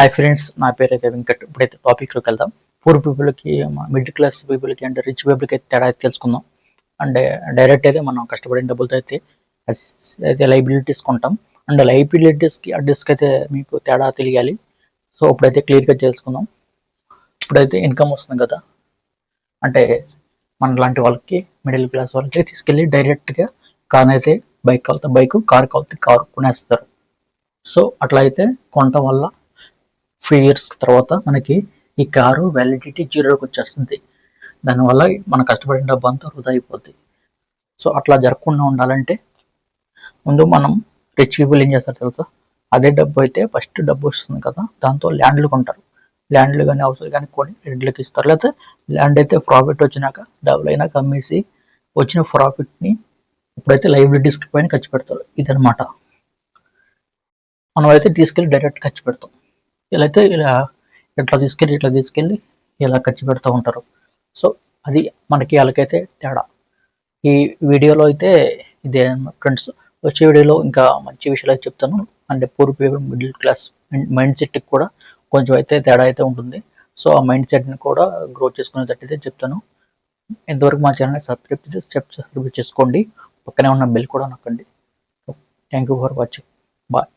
Hi friends నా పేరు అయితే వెంకట్. ఇప్పుడైతే టాపిక్లోకి వెళ్దాం. పూర్ పీపుల్కి మిడిల్ క్లాస్ పీపుల్కి అంటే రిచ్ పీపుల్కి అయితే తేడా అయితే తెలుసుకుందాం. అండ్ డైరెక్ట్ uh, అయితే మనం కష్టపడిన డబ్బులతో అయితే అయితే లైబిలిటీస్ కొంటాం. అండ్ లైబిలిటీస్కి అడ్రస్కి అయితే మీకు తేడా తెలియాలి. సో ఇప్పుడైతే క్లియర్గా తెలుసుకుందాం. ఇప్పుడైతే ఇన్కమ్ వస్తుంది కదా. అంటే మన లాంటి వాళ్ళకి మిడిల్ క్లాస్ వాళ్ళకి తీసుకెళ్ళి డైరెక్ట్గా కార్ అయితే బైక్ కావాలితే బైక్ కార్ కావాలితే కారు కొనేస్తారు. సో అట్లా అయితే కొనటం వల్ల త్రీ ఇయర్స్ తర్వాత మనకి ఈ కారు వ్యాలిడిటీ జీరోకి వచ్చేస్తుంది. దానివల్ల మన కష్టపడిన డబ్బు అంతా వృధా అయిపోద్ది. సో అట్లా జరగకుండా ఉండాలంటే ముందు మనం రిచ్ పీపుల్ ఏం చేస్తారు తెలుసా? అదే డబ్బు అయితే ఫస్ట్ డబ్బు వస్తుంది కదా దాంతో ల్యాండ్లు కొంటారు. ల్యాండ్లు కానీ అవసరం కానీ కొని రెంట్లకి ఇస్తారు. లేకపోతే ల్యాండ్ అయితే ప్రాఫిట్ వచ్చినాక డబ్బులు అయినాక అమ్మేసి వచ్చిన ప్రాఫిట్ని ఇప్పుడైతే లైబ్రరీస్కి పైన ఖర్చు పెడతారు. ఇదనమాట మనం అయితే తీసుకెళ్ళి డైరెక్ట్ ఖర్చు పెడతాం. ఇలా అయితే ఇలా ఇట్లా తీసుకెళ్ళి ఇట్లా తీసుకెళ్ళి ఇలా ఖర్చు పెడుతూ ఉంటారు. సో అది మనకి వాళ్ళకైతే తేడా. ఈ వీడియోలో అయితే ఇదే ఫ్రెండ్స్ వచ్చే వీడియోలో ఇంకా మంచి విషయాలు అయితే చెప్తాను. అంటే poor people middle class mind సెట్కి కూడా కొంచెం అయితే తేడా అయితే ఉంటుంది. సో ఆ మైండ్ సెట్ని కూడా గ్రో చేసుకునేటట్టు అయితే చెప్తాను. ఇంతవరకు మా ఛానల్ సబ్స్క్రైబ్ చేసి సబ్స్క్రైబ్ చేసుకోండి. పక్కనే ఉన్న బెల్ కూడా నొక్కండి. Thank you for watching bye